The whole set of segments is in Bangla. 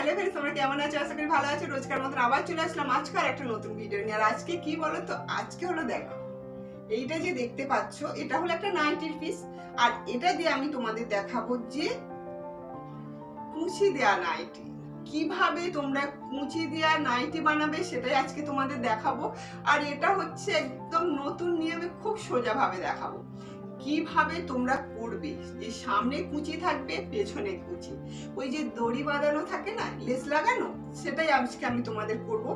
হ্যালো ফ্রেন্ডস তোমরা কেমন আছো? আশা করি ভালো আছো। রোজকার মতন আবার চলে আসলাম আজকে আর একটা নতুন ভিডিও নিয়ে। আর আজকে কি বলো তো আজকে হলো দেখো, এইটা যে দেখতে পাচ্ছ, এটা হলো একটা নাইটির পিস আর এটা দিয়ে আমি তোমাদের দেখাবো যে কুচি দেয়া নাইটি। কীভাবে তোমরা কুচি দেয়া নাইটি বানাবে, সেটাই আজকে তোমাদের দেখাবো। আর এটা হচ্ছে একদম নতুন নিয়মে খুব সোজাভাবে দেখাবো। কীভাবে তোমরা করবে? যে সামনে কুচি থাকবে, পেছনে কুচি। ওই যে দড়ি বাঁধানো থাকে না, লেস লাগানো, সেটাই আজকে আমি তোমাদের করব।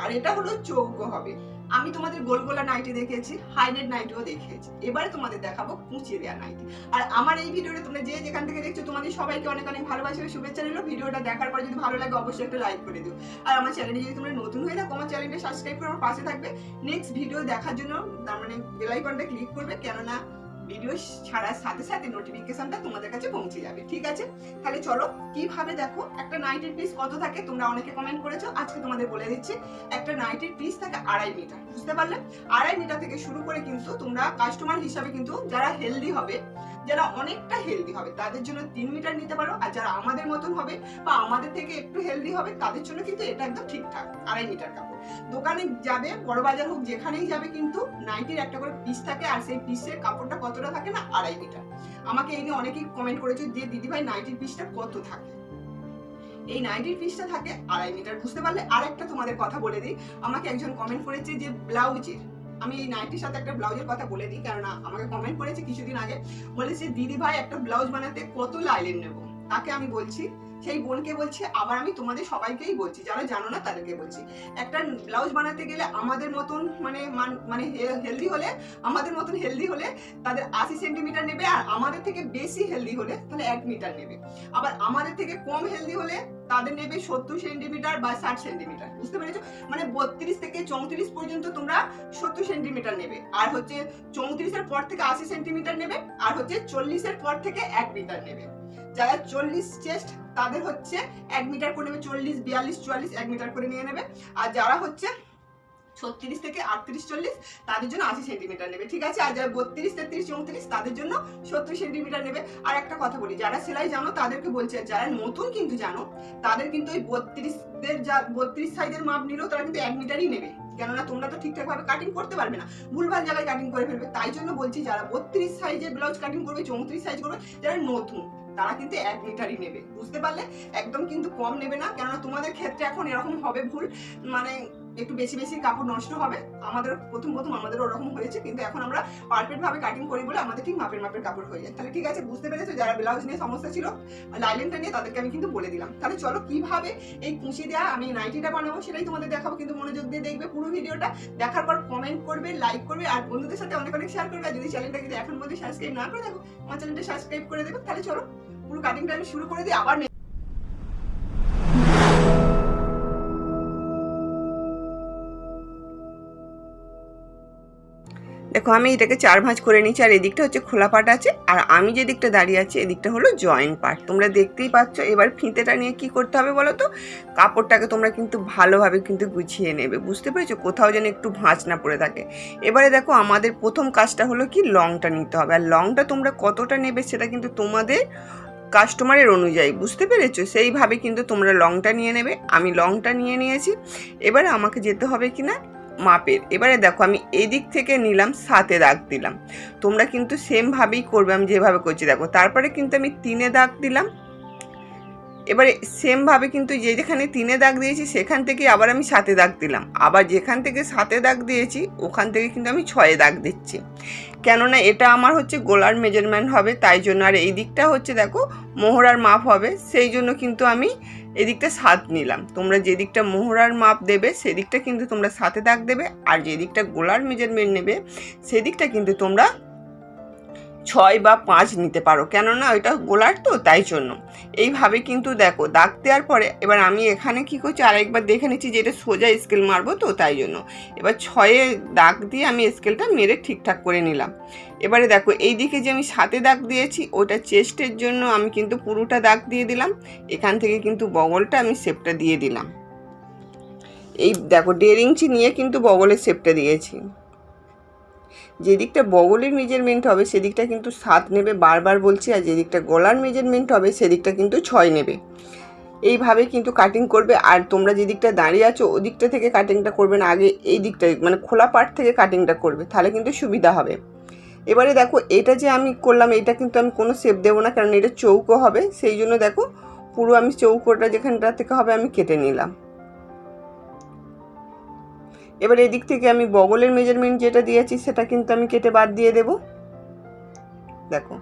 আর এটা হলো চৌকো হবে। আমি তোমাদের গোল গোলা নাইটি দেখেছি হাইনেট নাইটিও দেখেছি। এবারে তোমাদের দেখাবো কুচি দেওয়া নাইটি। আর আমার এই ভিডিওটা তোমরা যে যেখান থেকে দেখছ, তোমাদের সবাইকে অনেক অনেক ভালোবাসা শুভেচ্ছা নিলো ভিডিওটা দেখার পর যদি ভালো লাগে, অবশ্যই একটা লাইক করে দিও। আর আমার চ্যানেলে যদি তোমরা নতুন হয়ে থাকো, আমার চ্যানেলটা সাবস্ক্রাইব করে আমার পাশে থাকবে। নেক্সট ভিডিও দেখার জন্য, তার মানে বেল আইকনটা ক্লিক করবে, কেননা ভিডিও ছাড়ার সাথে সাথে নোটিফিকেশনটা তোমাদের কাছে পৌঁছে যাবে, ঠিক আছে? তাহলে চলো, কীভাবে দেখো, একটা নাইটের পিস কত থাকে? তোমরা অনেকে কমেন্ট করেছ, আজকে তোমাদের বলে দিচ্ছি, একটা নাইটের পিস থাকে আড়াই মিটার বুঝতে পারলে? আড়াই মিটার থেকে শুরু করে কিন্তু তোমরা কাস্টমার হিসাবে কিন্তু যারা হেলদি হবে যারা অনেকটা হেলদি হবে, তাদের জন্য তিন মিটার নিতে পারো, আর যারা আমাদের মতন হবে বা আমাদের থেকে একটু হেলদি হবে, তাদের জন্য কিন্তু এটা একদম ঠিকঠাক, আড়াই মিটার কাপড়। দোকানে যাবে, বড় বাজার হোক, যেখানেই যাবে কিন্তু নাইটির একটা করে পিস থাকে, আর সেই পিসের কাপড়টা কতটা থাকে না, আড়াই মিটার আমাকে এই নিয়ে অনেকেই কমেন্ট করেছে যে দিদিভাই নাইটির পিসটা কত থাকে? এই নাইটির পিসটা থাকে আড়াই মিটার বুঝতে পারলে? আর একটা তোমাদের কথা বলে দিই। আমাকে একজন কমেন্ট করেছে যে, ব্লাউজের আমি এই নাইটির সাথে একটা ব্লাউজের কথা বলে দিই, কেননা আমাকে কমেন্ট করেছে কিছুদিন আগে বলেছে দিদি ভাই একটা ব্লাউজ বানাতে কত লাইলেন নেব? তাকে আমি বলছি, সেই বোনকে বলছি, আবার আমি তোমাদের সবাইকেই বলছি, যারা জানো না তাদেরকে বলছি, একটা ব্লাউজ বানাতে গেলে আমাদের মতন মানে মান- হেলদি হলে, আমাদের মতন হেলদি হলে তাদের আশি সেন্টিমিটার নেবে, আর আমাদের থেকে বেশি হেলদি হলে তাহলে এক মিটার নেবে। আবার আমাদের থেকে কম হেলদি হলে তাদের নেবে সত্তর সেন্টিমিটার বা ষাট সেন্টিমিটার, বুঝতে পেরেছ? মানে বত্রিশ থেকে চৌত্রিশ পর্যন্ত তোমরা সত্তর সেন্টিমিটার নেবে। আর হচ্ছে চৌত্রিশের পর থেকে আশি সেন্টিমিটার নেবে, আর হচ্ছে চল্লিশের পর থেকে এক মিটার নেবে। যারা চল্লিশ চেস্ট, তাদের হচ্ছে এক মিটার করে নেবে, চল্লিশ, বিয়াল্লিশ, চুয়াল্লিশ এক মিটার করে নিয়ে নেবে। আর যারা হচ্ছে ছত্রিশ থেকে আটত্রিশ চল্লিশ তাদের জন্য আশি সেন্টিমিটার নেবে, ঠিক আছে? আর যারা বত্রিশ, তেত্রিশ, চৌত্রিশ তাদের জন্য সত্তর সেন্টিমিটার নেবে। আর একটা কথা বলি, যারা সেলাই জানো তাদেরকে বলছে যারা নতুন কিন্তু জানো, তাদের কিন্তু ওই বত্রিশদের যা, বত্রিশ সাইজের মাপ নিলেও তারা কিন্তু এক মিটারই নেবে। কেননা তোমরা তো ঠিকঠাকভাবে কাটিং করতে পারবে না। ভুলভাল জায়গায় কাটিং করে ফেলবে। তাই জন্য বলছি, যারা বত্রিশ সাইজের ব্লাউজ কাটিং করবে, চৌত্রিশ সাইজ করবে, যারা নতুন, তারা কিন্তু এক মিটারই নেবে। বুঝতে পারলে? একদম কিন্তু কম নেবে না। কেননা তোমাদের ক্ষেত্রে এখন এরকম হবে ভুল। মানে একটু বেশি বেশি কাপড় নষ্ট হবে। আমাদের প্রথম প্রথম আমাদের ওরকম হয়েছে, কিন্তু এখন আমরা পারফেক্ট ভাবে কাটিং করি বলে আমাদের ঠিক মাপের মাপের কাপড় হয়ে যায়। তাহলে ঠিক আছে, বুঝতে পেরেছ যারা ব্লাউজ নিয়ে সমস্যা ছিল লাইলেনটা নিয়ে তাদেরকে আমি কিন্তু বলে দিলাম। তাহলে চলো কীভাবে এই কুচি দেওয়া আমি নাইটিটা বানাবো সেটাই তোমাদের দেখাবো, কিন্তু মনোযোগ দিয়ে দেখবে পুরো ভিডিওটা। দেখার পর কমেন্ট করবে লাইক করবে, আর বন্ধুদের সাথে অনেক অনেক শেয়ার করবে। আর যদি চ্যানেলটা যদি এখন মধ্যে সাবস্ক্রাইব না করে দেখো আমার চ্যানেলটা সাবস্ক্রাইব করে দেবে। তাহলে চলো পুরো কাটিংটা আমি শুরু করে দিই, আবার দেখো, আমি এটাকে চার ভাঁজ করে নিচ্ছি আর এদিকটা হচ্ছে খোলা পাট আছে, আর আমি যে দিকটা দাঁড়িয়ে আছি, এদিকটা হলো জয়েন্ট পার্ট তোমরা দেখতেই পাচ্ছ, এবার ফিতেটা নিয়ে কি করতে হবে বলো তো? কাপড়টাকে তোমরা কিন্তু ভালোভাবে কিন্তু গুছিয়ে নেবে, বুঝতে পেরেছ? কোথাও যেন একটু ভাঁজ না পড়ে থাকে। এবারে দেখো, আমাদের প্রথম কাজটা হলো কি? লংটা নিতে হবে, আর লংটা তোমরা কতটা নেবে সেটা কিন্তু তোমাদের কাস্টমারের অনুযায়ী, বুঝতে পেরেছ? সেইভাবে কিন্তু তোমরা লংটা নিয়ে নেবে, আমি লংটা নিয়ে নিয়েছি। এবারে আমাকে যেতে হবে কি না মাপের। এবারে দেখো আমি এদিক থেকে নিলাম, সাতে দাগ দিলাম। তোমরা কিন্তু সেমভাবেই করবে, আমি যেভাবে করছি দেখো। তারপরে কিন্তু আমি তিনে দাগ দিলাম। এবারে সেমভাবে কিন্তু যে যেখানে তিনে দাগ দিয়েছি, সেখান থেকে আবার আমি সাতে দাগ দিলাম। আবার যেখান থেকে সাতে দাগ দিয়েছি, ওখান থেকে কিন্তু আমি ছয়ে দাগ দিচ্ছি। কেননা এটা আমার হচ্ছে গোলার মেজারমেন্ট হবে, তাই জন্য। আর এই দিকটা হচ্ছে দেখো, মোহরার মাপ হবে, সেই জন্য কিন্তু আমি এদিকটা সাত নিলাম। তোমরা যেদিকটা মোহরার মাপ দেবে, সেদিকটা কিন্তু তোমরা সাথে দাগ দেবে, আর যেদিকটা গোলার মেজারমেন্ট নেবে, সেদিকটা কিন্তু তোমরা ছয় বা পাঁচ নিতে পারো। কেননা ওইটা গোলার তো, তাই জন্য। এইভাবে কিন্তু দেখো, দাগ দেওয়ার পরে এবার আমি এখানে কি করছি, আরেকবার দেখে নিচ্ছি যে এটা সোজা স্কেল মারবো তো, তাই জন্য। এবার ছয়ে দাগ দিয়ে আমি স্কেলটা মেরে ঠিকঠাক করে নিলাম। এবারে দেখো এই দিকে যে আমি সাতে দাগ দিয়েছি, ওটা চেস্টের জন্য আমি কিন্তু পুরোটা দাগ দিয়ে দিলাম। এখান থেকে কিন্তু বগলটা আমি শেপটা দিয়ে দিলাম। এই দেখো, দেড় ইঞ্চি নিয়ে কিন্তু বগলের শেপটা দিয়েছি। যেদিকটা বগলের মেজারমেন্ট হবে, সেদিকটা কিন্তু সাত নেবে বারবার বলছি, আর যেদিকটা গলার মেজারমেন্ট হবে, সেদিকটা কিন্তু ছয় নেবে। এইভাবে কিন্তু কাটিং করবে, আর তোমরা যে দিকটা দাঁড়িয়ে আছো, ওদিকটা থেকে কাটিংটা করবে না, আগে এই দিকটা মানে খোলা পার্ট থেকে কাটিংটা করবে, তাহলে কিন্তু সুবিধা হবে। এবারে দেখো, এটা যে আমি করলাম, এটা কিন্তু আমি কোনো শেপ দেবো না, কারণ এটা চৌকো হবে, সেই জন্য দেখো, পুরো আমি চৌকোটা যেখানটা থেকে হবে, আমি কেটে নিলাম। এবার এদিক থেকে আমি বগলের মেজারমেন্ট যেটা দিয়েছি, সেটা কিন্তু আমি কেটে বাদ দিয়ে দেব। দেখো,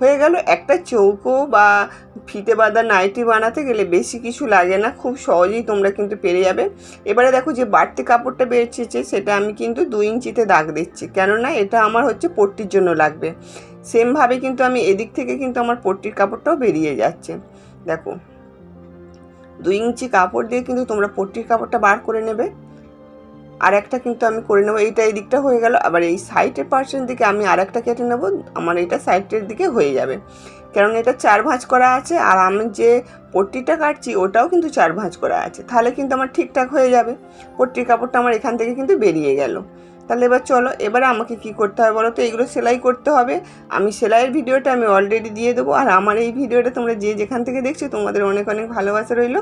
হয়ে গেল একটা চৌকো বা ফিতে বাঁধা নাইটি বানাতে গেলে বেশি কিছু লাগে না, খুব সহজেই তোমরা কিন্তু পেরে যাবে। এবারে দেখো যে বাড়তি কাপড়টা বেরিয়েছে সেটা আমি কিন্তু দুই ইঞ্চিতে দাগ দিচ্ছি, কেননা এটা আমার হচ্ছে পট্টির জন্য লাগবে। সেমভাবে কিন্তু আমি এদিক থেকে কিন্তু আমার পট্টির কাপড়টাও বেরিয়ে যাচ্ছে। দেখো দুই ইঞ্চি কাপড় দিয়ে কিন্তু তোমরা পট্টির কাপড়টা বার করে নেবে। আর একটা কিন্তু আমি করে নেব, এইটা এই দিকটা হয়ে গেল, আবার এই সাইডের পার্সেন্ট দিকে আমি আর একটা কেটে নেব, আমার এটা সাইডের দিকে হয়ে যাবে। কারণ এটা চার ভাঁজ করা আছে, আর আমি যে পট্টিটা কাটছি ওটাও কিন্তু চার ভাঁজ করা আছে, তাহলে কিন্তু আমার ঠিকঠাক হয়ে যাবে। পট্টির কাপড়টা আমার এখান থেকে কিন্তু বেরিয়ে গেল। তাহলে এবার চলো, এবারে আমাকে কি করতে হবে বলো তো? এগুলো সেলাই করতে হবে। আমি সেলাইয়ের ভিডিওটা আমি অলরেডি দিয়ে দেবো। আর আমার এই ভিডিওটা তোমরা যে যেখান থেকে দেখছ, তোমাদের অনেক অনেক ভালোবাসা রইল।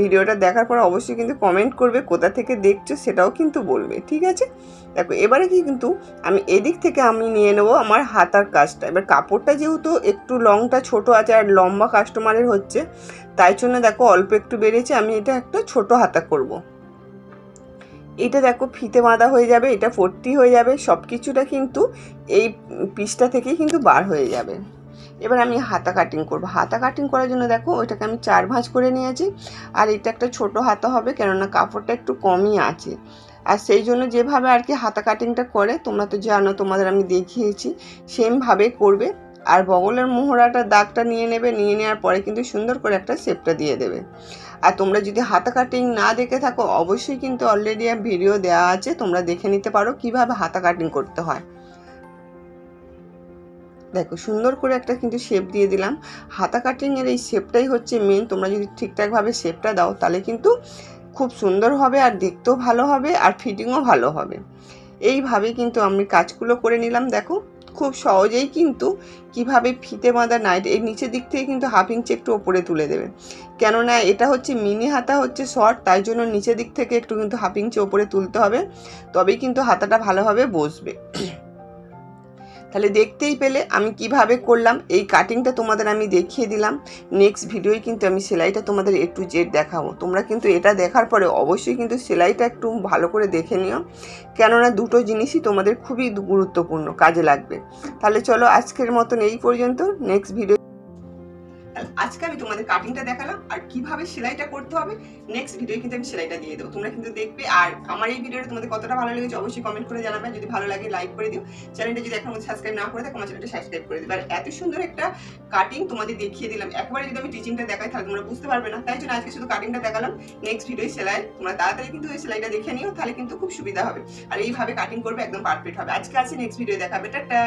ভিডিওটা দেখার পর অবশ্যই কিন্তু কমেন্ট করবে, কোথা থেকে দেখছ সেটাও কিন্তু বলবে, ঠিক আছে? দেখো, এবারে কি কিন্তু আমি এদিক থেকে আমি নিয়ে নেব আমার হাতার কাজটা। এবার কাপড়টা যেহেতু একটু লংটা ছোট আছে আর লম্বা কাস্টমারের হচ্ছে, তাই জন্য দেখো অল্প একটু বেড়েছে, আমি এটা একটা ছোট হাতা করব। এটা দেখো ফিতে বাঁধা হয়ে যাবে, এটা ফোরটি হয়ে যাবে সব কিছুটা কিন্তু এই পিসটা থেকেই কিন্তু বার হয়ে যাবে। এবার আমি হাতা কাটিং করব। হাতা কাটিং করার জন্য দেখো ওইটাকে আমি চার ভাঁজ করে নিয়েছি, আর এটা একটা ছোট হাতা হবে, কেননা কাপড়টা একটু কমই আছে। আর সেই জন্য যেভাবে আর কি হাতা কাটিংটা করে, তোমরা তো জানো, তোমাদের আমি দেখিয়েছি, সেমভাবে করবে। আর বগলের মোহরাটা দাগটা নিয়ে নেবে, নিয়ে নেওয়ার পরে কিন্তু সুন্দর করে একটা শেপটা দিয়ে দেবে। আর তোমরা যদি হাতা কাটিং না দেখে থাকো, অবশ্যই কিন্তু অলরেডি ভিডিও দেওয়া আছে, তোমরা দেখে নিতে পারো কীভাবে হাতা কাটিং করতে হয়। দেখো, সুন্দর করে একটা কিন্তু শেপ দিয়ে দিলাম। হাতা কাটিংয়ের এই শেপটাই হচ্ছে মেন তোমরা যদি ঠিকঠাকভাবে শেপটা দাও, তাহলে কিন্তু খুব সুন্দর হবে আর দেখতেও ভালো হবে আর ফিটিংও ভালো হবে। এইভাবে কিন্তু আমি কাজগুলো করে নিলাম, দেখো। খুব সহজেই কিন্তু কীভাবে ফিতে বাঁধা নাইট এর নিচের দিক থেকে কিন্তু হাফ ইঞ্চি একটু ওপরে তুলে দেবেন কেননা এটা হচ্ছে মিনি হাতা হচ্ছে শর্ট তাই জন্য নিচের দিক থেকে একটু কিন্তু হাফ ইঞ্চি ওপরে তুলতে হবে, তবেই কিন্তু হাতাটা ভালোভাবে বসবে। তাহলে দেখতেই পেলে আমি কীভাবে করলাম। এই কাটিংটা তোমাদের আমি দেখিয়ে দিলাম। নেক্সট ভিডিওয় কিন্তু আমি সেলাইটা তোমাদের একটু টু জেড দেখাবো। তোমরা কিন্তু এটা দেখার পরে অবশ্যই কিন্তু সেলাইটা একটু ভালো করে দেখে নিও। কেননা দুটো জিনিসই তোমাদের খুবই গুরুত্বপূর্ণ, কাজে লাগবে। তাহলে চলো আজকের মতন এই পর্যন্ত। নেক্সট ভিডিও আজকে আমি তোমাদের কাটিংটা দেখালাম আর কীভাবে সেলাইটা করতে হবে। নেক্সট ভিডিও কিন্তু আমি সেলাইটা দিয়ে দেবো। তোমরা কিন্তু দেখবে আর আমার এই ভিডিওটা তোমাদের কতটা ভালো লেগেছে অবশ্যই কমেন্ট করে জানাবে। যদি ভালো লাগে লাইক করে দিও। চ্যানেলটা যদি এখন সাবস্ক্রাইব না করে থাকো, আমার চ্যানেলটা সাবস্ক্রাইব করে দিবে। আর এত সুন্দর একটা কাটিং তোমাদের দেখিয়ে দিলাম। একবারে যদি আমি টিচিংটা দেখাই, তাহলে তোমরা বুঝতে পারবে না। তাই জন্য আজকে শুধু কাটিংটা দেখালাম। নেক্সট ভিডিও সেলাই। তোমরা তাড়াতাড়ি কিন্তু ওই সেলাইটা দেখে নিও, তাহলে কিন্তু খুব সুবিধা হবে। আর এইভাবে কাটিং করবে একদম পারফেক্ট হবে। আজকে আছে নেক্সট ভিডিও দেখাবে। টাটা!